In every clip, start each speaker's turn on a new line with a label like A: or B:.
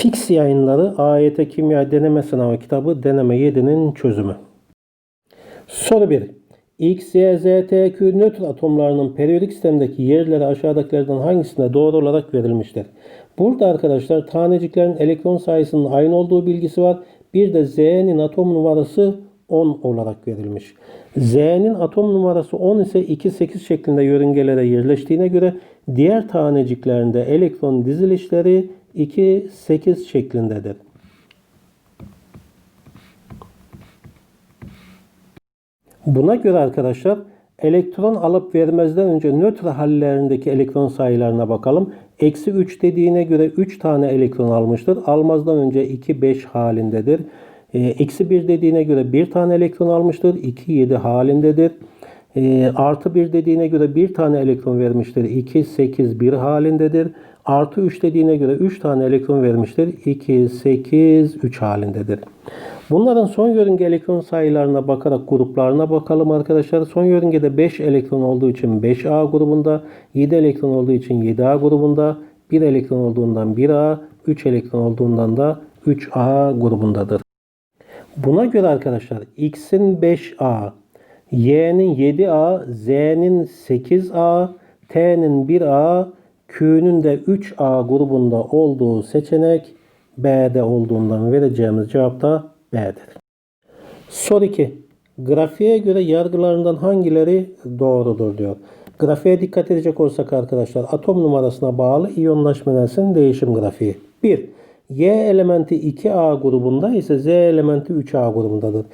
A: Fix yayınları AYT Kimya Deneme Sınavı kitabı Deneme 7'nin çözümü. Soru 1. X, Y, Z, T, Q nötr atomlarının periyodik sistemdeki yerleri aşağıdakilerden hangisinde doğru olarak verilmiştir? Burada arkadaşlar taneciklerin elektron sayısının aynı olduğu bilgisi var. Bir de Z'nin atom numarası 10 olarak verilmiş. Z'nin atom numarası 10 ise 2-8 şeklinde yörüngelere yerleştiğine göre diğer taneciklerinde elektron dizilişleri 2-8 şeklindedir. Buna göre arkadaşlar elektron alıp vermezden önce nötr hallerindeki elektron sayılarına bakalım. Eksi 3 dediğine göre 3 tane elektron almıştır. Almazdan önce 2 5 halindedir. E, Eksi 1 dediğine göre 1 tane elektron almıştır. 2 7 halindedir. E, artı 1 dediğine göre 1 tane elektron vermiştir. 2 8 1 halindedir. Artı 3 dediğine göre 3 tane elektron vermiştir. 2 8 3 halindedir. Bunların son yörünge elektron sayılarına bakarak gruplarına bakalım arkadaşlar. Son yörüngede 5 elektron olduğu için 5A grubunda, 7 elektron olduğu için 7A grubunda, 1 elektron olduğundan 1A, 3 elektron olduğundan da 3A grubundadır. Buna göre arkadaşlar X'in 5A, Y'nin 7A, Z'nin 8A, T'nin 1A, Q'nun de 3A grubunda olduğu seçenek B'de olduğundan vereceğimiz cevap da B'dir. Soru 2. Grafiğe göre yargılarından hangileri doğrudur diyor. Grafiğe dikkat edecek olsak arkadaşlar atom numarasına bağlı iyonlaşma enerjisinin değişim grafiği. 1. Y elementi 2A grubunda ise Z elementi 3A grubundadır.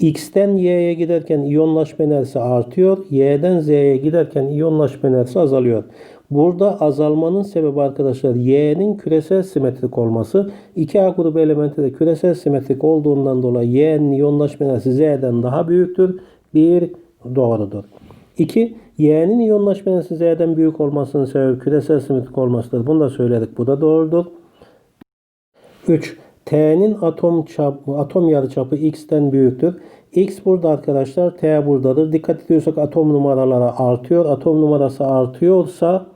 A: X'ten Y'ye giderken iyonlaşma enerjisi artıyor. Y'den Z'ye giderken iyonlaşma enerjisi azalıyor. Burada azalmanın sebebi arkadaşlar Y'nin küresel simetrik olması. 2A grubu elementi de küresel simetrik olduğundan dolayı Y'nin iyonlaşma enerjisi Z'den daha büyüktür. 1 doğrudur. 2. Y'nin iyonlaşma enerjisi Z'den büyük olmasının sebebi küresel simetrik olmasıdır. Bunu da söyledik. Bu da doğrudur. 3. T'nin atom çapı, atom yarıçapı X'ten büyüktür. X burada arkadaşlar, T buradadır. Dikkat ediyorsak atom numaraları artıyor. Atom numarası artıyorsa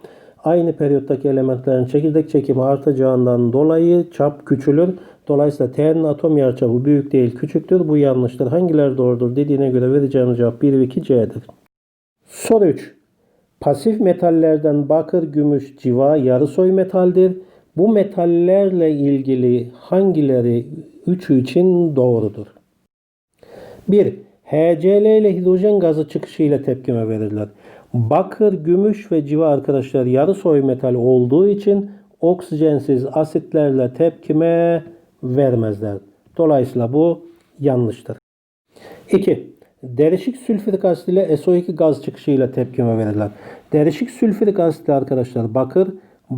A: aynı periyottaki elementlerin çekirdek çekimi artacağından dolayı çap küçülür. Dolayısıyla T'nin atom yarıçapı büyük değil küçüktür. Bu yanlıştır. Hangileri doğrudur dediğine göre vereceğimiz cevap 1 ve 2 C'dir. Soru 3. Pasif metallerden bakır, gümüş, civa yarısoy metaldir. Bu metallerle ilgili hangileri üçü için doğrudur? 1. HCl ile hidrojen gazı çıkışı ile tepkime verirler. Bakır, gümüş ve civa arkadaşlar yarısoy metal olduğu için oksijensiz asitlerle tepkime vermezler. Dolayısıyla bu yanlıştır. 2. Derişik sülfürik asit ile SO2 gaz çıkışı ile tepkime verirler. Derişik sülfürik asit arkadaşlar bakır,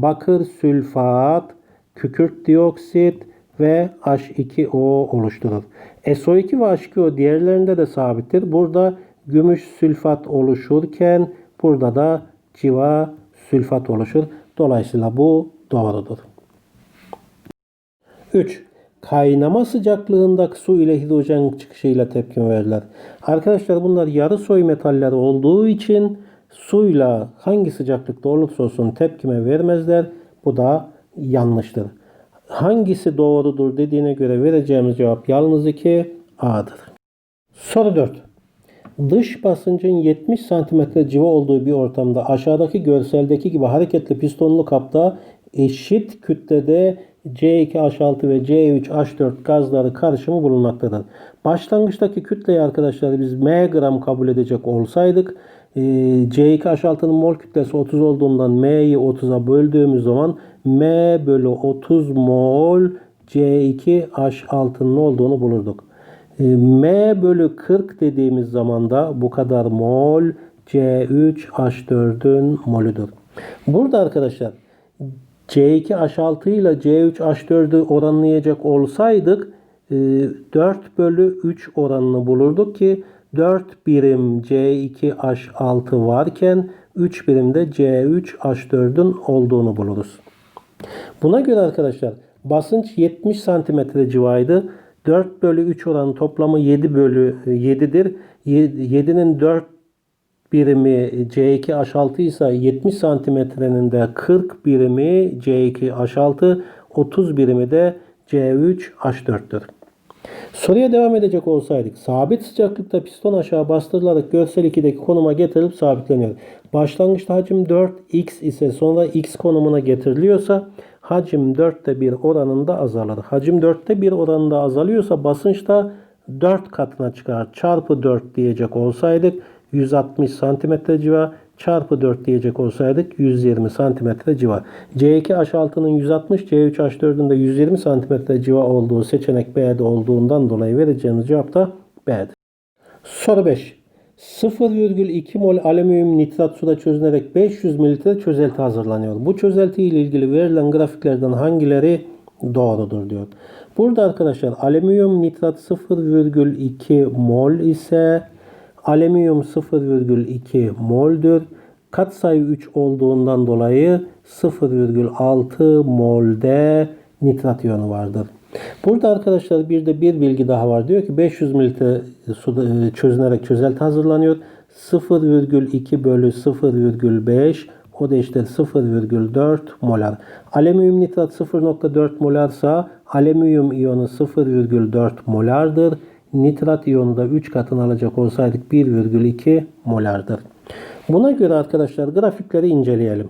A: bakır sülfat, kükürt dioksit ve H2O oluşturur. SO2 ve H2O diğerlerinde de sabittir. Burada gümüş sülfat oluşurken burada da civa sülfat oluşur. Dolayısıyla bu doğrudur. 3. Kaynama sıcaklığındaki su ile hidrojen çıkışıyla tepkime verirler. Arkadaşlar bunlar yarı soy metaller olduğu için suyla hangi sıcaklıkta olursa olsun tepkime vermezler. Bu da yanlıştır. Hangisi doğrudur dediğine göre vereceğimiz cevap yalnız 2 A'dır. Soru 4. Dış basıncın 70 cm civa olduğu bir ortamda aşağıdaki görseldeki gibi hareketli pistonlu kapta eşit kütlede C2H6 ve C3H4 gazları karışımı bulunmaktadır. Başlangıçtaki kütleyi arkadaşlar biz M gram kabul edecek olsaydık C2H6'nın mol kütlesi 30 olduğundan M'yi 30'a böldüğümüz zaman M bölü 30 mol C2H6'nın olduğunu bulurduk. M bölü 40 dediğimiz zaman da bu kadar mol C3H4'ün molüdür. Burada arkadaşlar C2H6 ile C3H4'ü oranlayacak olsaydık 4 bölü 3 oranını bulurduk ki 4 birim C2H6 varken 3 birimde C3H4'ün olduğunu buluruz. Buna göre arkadaşlar basınç 70 cm civarıydı. 4 bölü 3 oranı toplamı 7 bölü 7'dir. 7'nin 4 birimi C2H6 ise 70 santimetrenin de 40 birimi C2H6 30 birimi de C3H4'tür. Soruya devam edecek olsaydık sabit sıcaklıkta piston aşağı bastırılarak görsel 2'deki konuma getirilip sabitleniyor. Başlangıçta hacim 4x ise sonra x konumuna getiriliyorsa hacim 4'te 1 oranında azalır. Hacim 4'te 1 oranında azalıyorsa basınç da 4 katına çıkar. Çarpı 4 diyecek olsaydık 160 santimetre civa çarpı 4 diyecek olsaydık 120 santimetre civa. C2H6'nın 160, C3H4'ün de 120 santimetre civa olduğu seçenek B'de olduğundan dolayı vereceğimiz cevap da B'dir. Soru 5. 0,2 mol alüminyum nitrat suda çözünerek 500 mililitre çözelti hazırlanıyor. Bu çözelti ile ilgili verilen grafiklerden hangileri doğrudur diyor. Burada arkadaşlar alüminyum nitrat 0,2 mol ise alüminyum 0,2 moldür. Katsayı 3 olduğundan dolayı 0,6 molde nitrat iyonu vardır. Burada arkadaşlar bir de bir bilgi daha var. Diyor ki 500 mililitre suda e, çözünerek çözelti hazırlanıyor. 0,2 bölü 0,5 o da işte 0,4 molar. Alüminyum nitrat 0,4 molarsa alüminyum iyonu 0,4 molardır. Nitrat iyonu da 3 katını alacak olsaydık 1,2 molardır. Buna göre arkadaşlar grafikleri inceleyelim.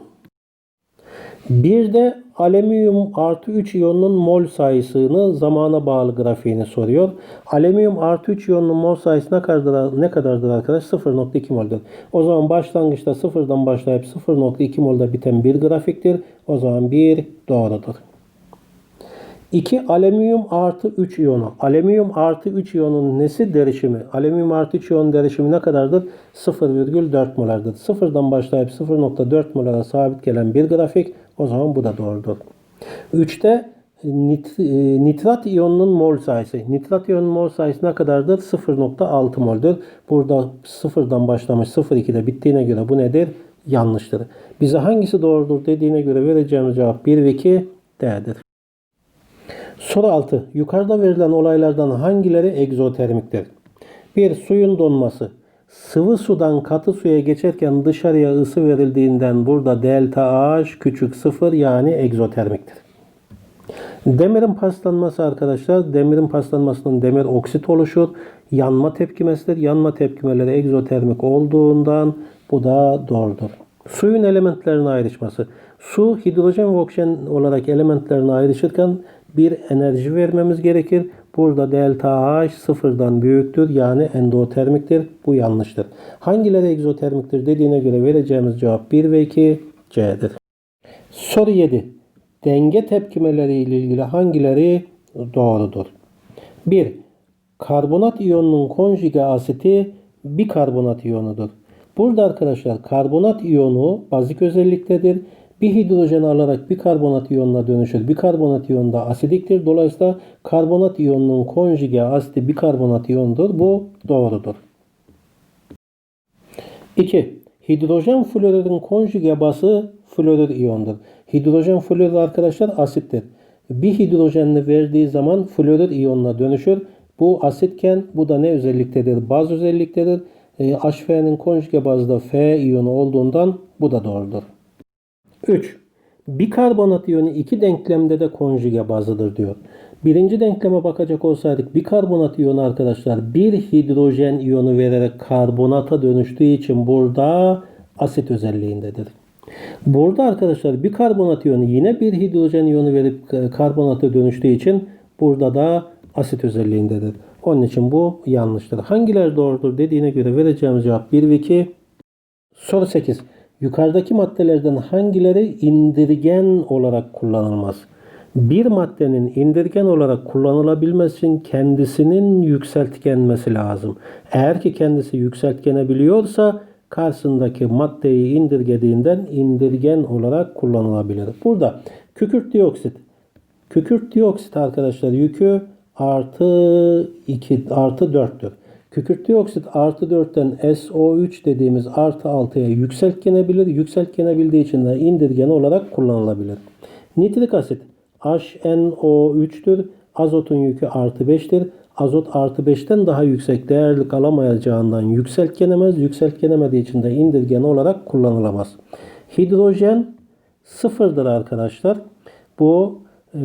A: Bir de alüminyum artı 3 iyonunun mol sayısını zamana bağlı grafiğini soruyor. Alüminyum artı 3 iyonunun mol sayısı ne kadardır, ne kadardır arkadaş? 0.2 mol'dur. O zaman başlangıçta sıfırdan başlayıp 0.2 mol'da biten bir grafiktir. O zaman 1 doğrudur. 2 alüminyum artı 3 iyonu. Alüminyum artı 3 iyonun nesi derişimi? Alüminyum artı 3 iyonun derişimi ne kadardır? 0,4 molardır. Sıfırdan başlayıp 0,4 molara sabit gelen bir grafik. O zaman bu da doğrudur. 3'te nit, e, nitrat iyonunun mol sayısı. Nitrat iyonunun mol sayısı ne kadardır? 0.6 mol'dur. Burada sıfırdan başlamış 0.2'de bittiğine göre bu nedir? Yanlıştır. Bize hangisi doğrudur dediğine göre vereceğimiz cevap 1 ve 2 D'dir. Soru 6. Yukarıda verilen olaylardan hangileri egzotermiktir? 1. Suyun donması. Sıvı sudan katı suya geçerken dışarıya ısı verildiğinden burada delta H küçük sıfır yani egzotermiktir. Demirin paslanması arkadaşlar, demirin paslanmasının demir oksit oluşur. Yanma tepkimesidir. Yanma tepkimeleri egzotermik olduğundan bu da doğrudur. Suyun elementlerine ayrışması. Su hidrojen ve oksijen olarak elementlerine ayrışırken bir enerji vermemiz gerekir. Burada delta H sıfırdan büyüktür yani endotermiktir. Bu yanlıştır. Hangileri egzotermiktir dediğine göre vereceğimiz cevap 1 ve 2 C'dir. Soru 7. Denge tepkimeleri ile ilgili hangileri doğrudur? 1. Karbonat iyonunun konjüge asiti bikarbonat iyonudur. Burada arkadaşlar karbonat iyonu bazik özelliktedir. Bir hidrojen alarak bir karbonat iyonuna dönüşür. Bir karbonat iyonu da asidiktir. Dolayısıyla karbonat iyonunun konjüge asidi bikarbonat iyondur. Bu doğrudur. 2. Hidrojen florürün konjüge bası florür iyondur. Hidrojen florür arkadaşlar asittir. Bir hidrojenle verdiği zaman florür iyonuna dönüşür. Bu asitken bu da ne özelliktedir? Baz özelliktedir. E, HF'nin konjüge bazda F iyonu olduğundan bu da doğrudur. 3. Bikarbonat iyonu iki denklemde de konjüge bazıdır diyor. Birinci denkleme bakacak olsaydık bikarbonat iyonu arkadaşlar bir hidrojen iyonu vererek karbonata dönüştüğü için burada asit özelliğindedir. Burada arkadaşlar bikarbonat iyonu yine bir hidrojen iyonu verip karbonata dönüştüğü için burada da asit özelliğindedir. Onun için bu yanlıştır. Hangileri doğrudur dediğine göre vereceğimiz cevap 1 ve 2. Soru 8. Yukarıdaki maddelerden hangileri indirgen olarak kullanılmaz? Bir maddenin indirgen olarak kullanılabilmesi için kendisinin yükseltgenmesi lazım. Eğer ki kendisi yükseltgenebiliyorsa karşısındaki maddeyi indirgediğinden indirgen olarak kullanılabilir. Burada kükürt dioksit. Kükürt dioksit arkadaşlar yükü artı 2 artı 4'tür. Kükürt dioksit artı 4'ten SO3 dediğimiz artı 6'ya yükseltgenebilir. Yükseltgenebildiği için de indirgen olarak kullanılabilir. Nitrik asit HNO3'tür. Azotun yükü artı 5'tir. Azot artı 5'ten daha yüksek değerlik alamayacağından yükseltgenemez. Yükseltgenemediği için de indirgen olarak kullanılamaz. Hidrojen sıfırdır arkadaşlar. Bu e,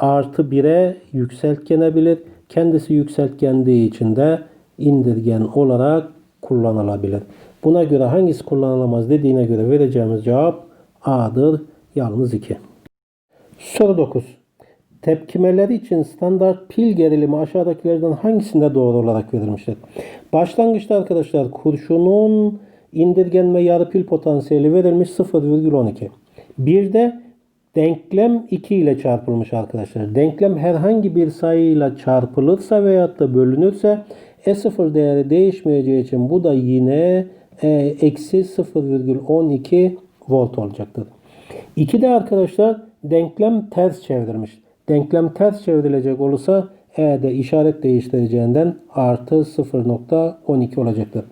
A: artı 1'e yükseltgenebilir. Kendisi yükseltgendiği için de indirgen olarak kullanılabilir. Buna göre hangisi kullanılamaz dediğine göre vereceğimiz cevap A'dır. Yalnız 2. Soru 9. Tepkimeleri için standart pil gerilimi aşağıdakilerden hangisinde doğru olarak verilmiştir? Başlangıçta arkadaşlar kurşunun indirgenme yarı pil potansiyeli verilmiş 0,12. Bir de denklem 2 ile çarpılmış arkadaşlar. Denklem herhangi bir sayıyla çarpılırsa veyahut da bölünürse E0 değeri değişmeyeceği için bu da yine e, eksi 0,12 volt olacaktır. İki de arkadaşlar denklem ters çevrilmiş. Denklem ters çevrilecek olursa E'de işaret değiştireceğinden artı 0.12 olacaktır.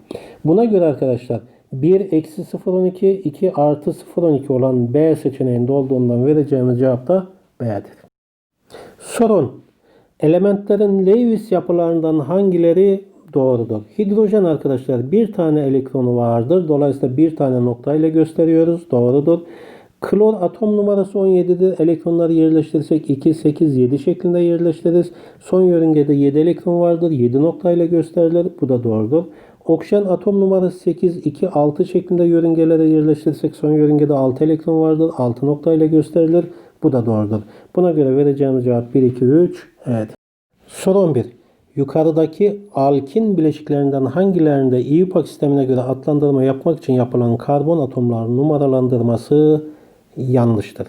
A: Buna göre arkadaşlar 1 eksi 0.12 2 artı 0.12 olan B seçeneğinde olduğundan vereceğimiz cevap da B'dir. Sorun. Elementlerin Lewis yapılarından hangileri doğrudur? Hidrojen arkadaşlar bir tane elektronu vardır. Dolayısıyla bir tane noktayla gösteriyoruz. Doğrudur. Klor atom numarası 17'dir. Elektronları yerleştirirsek 2, 8, 7 şeklinde yerleştiririz. Son yörüngede 7 elektron vardır. 7 noktayla gösterilir. Bu da doğrudur. Oksijen atom numarası 8, 2, 6 şeklinde yörüngelere yerleştirirsek son yörüngede 6 elektron vardır. 6 noktayla gösterilir. Bu da doğrudur. Buna göre vereceğimiz cevap 1, 2, 3. Evet. Soru 11. Yukarıdaki alkin bileşiklerinden hangilerinde İUPAC sistemine göre adlandırma yapmak için yapılan karbon atomlarının numaralandırması yanlıştır.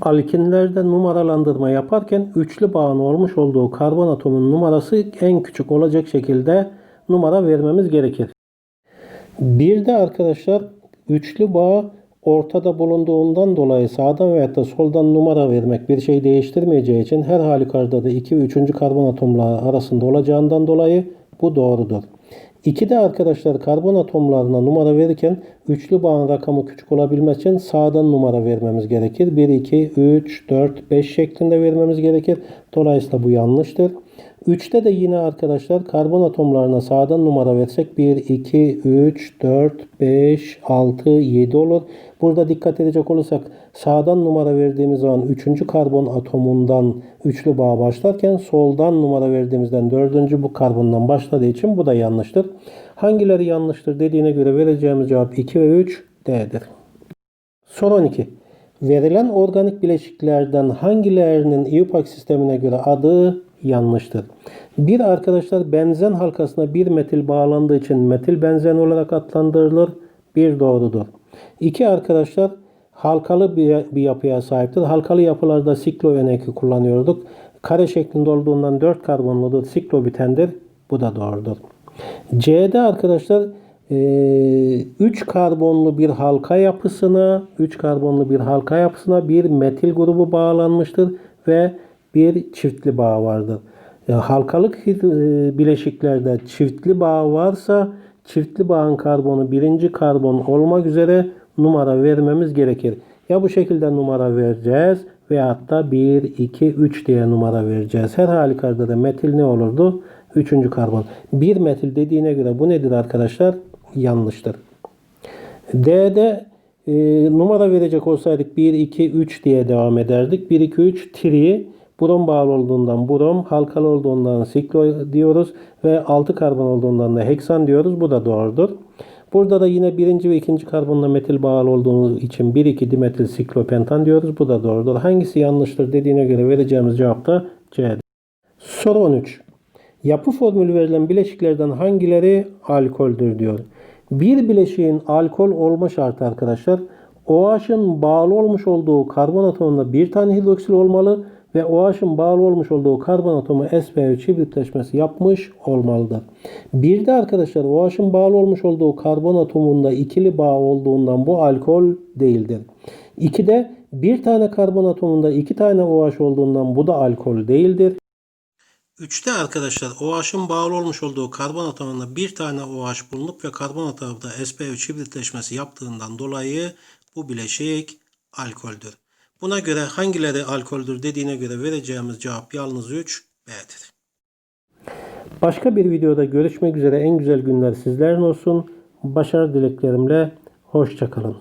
A: Alkinlerde numaralandırma yaparken üçlü bağın olmuş olduğu karbon atomunun numarası en küçük olacak şekilde numara vermemiz gerekir. Bir de arkadaşlar üçlü bağ ortada bulunduğundan dolayı sağdan veya da soldan numara vermek bir şey değiştirmeyeceği için her halükarda da 2 ve 3. karbon atomları arasında olacağından dolayı bu doğrudur. 2 de arkadaşlar karbon atomlarına numara verirken üçlü bağın rakamı küçük olabilmesi için sağdan numara vermemiz gerekir. 1, 2, 3, 4, 5 şeklinde vermemiz gerekir. Dolayısıyla bu yanlıştır. 3'te de yine arkadaşlar karbon atomlarına sağdan numara versek 1, 2, 3, 4, 5, 6, 7 olur. Burada dikkat edecek olursak sağdan numara verdiğimiz zaman 3. karbon atomundan üçlü bağ başlarken soldan numara verdiğimizden 4. bu karbondan başladığı için bu da yanlıştır. Hangileri yanlıştır dediğine göre vereceğimiz cevap 2 ve 3 D'dir. Soru 12. Verilen organik bileşiklerden hangilerinin IUPAC sistemine göre adı yanlıştır? Bir arkadaşlar benzen halkasına bir metil bağlandığı için metil benzen olarak adlandırılır. Bir doğrudur. İki arkadaşlar halkalı bir, bir yapıya sahiptir. Halkalı yapılarda sikloeneki kullanıyorduk. Kare şeklinde olduğundan 4 karbonludur. Siklobitendir. Bu da doğrudur. C'de arkadaşlar 3 karbonlu bir halka yapısına 3 karbonlu bir halka yapısına bir metil grubu bağlanmıştır ve bir çiftli bağ vardır. Yani halkalık e, bileşiklerde çiftli bağ varsa çiftli bağın karbonu birinci karbon olmak üzere numara vermemiz gerekir. Ya bu şekilde numara vereceğiz veyahut da 1, 2, 3 diye numara vereceğiz. Her halükarda da metil ne olurdu? Üçüncü karbon. Bir metil dediğine göre bu nedir arkadaşlar? Yanlıştır. D'de e, numara verecek olsaydık 1, 2, 3 diye devam ederdik. 1, 2, 3 tri brom bağlı olduğundan brom, halkalı olduğundan siklo diyoruz ve 6 karbon olduğundan da heksan diyoruz. Bu da doğrudur. Burada da yine birinci ve ikinci karbonla metil bağlı olduğu için 1,2 dimetil siklopentan diyoruz. Bu da doğrudur. Hangisi yanlıştır dediğine göre vereceğimiz cevap da C'dir. Soru 13. Yapı formülü verilen bileşiklerden hangileri alkoldür diyor. Bir bileşiğin alkol olma şartı arkadaşlar OH'ın bağlı olmuş olduğu karbon atomunda bir tane hidroksil olmalı ve OH'ın bağlı olmuş olduğu karbon atomu sp3 hibritleşmesi yapmış olmalıdır. Bir de arkadaşlar OH'ın bağlı olmuş olduğu karbon atomunda ikili bağ olduğundan bu alkol değildir. İki de bir tane karbon atomunda iki tane OH olduğundan bu da alkol değildir. 3'te arkadaşlar OH'ın bağlı olmuş olduğu karbon atomunda bir tane OH bulunup ve karbon atomunda sp3 hibritleşmesi yaptığından dolayı bu bileşik alkoldür. Buna göre hangileri alkoldür dediğine göre vereceğimiz cevap yalnız 3 B'dir. Başka bir videoda görüşmek üzere en güzel günler sizlerin olsun. Başarı dileklerimle hoşçakalın.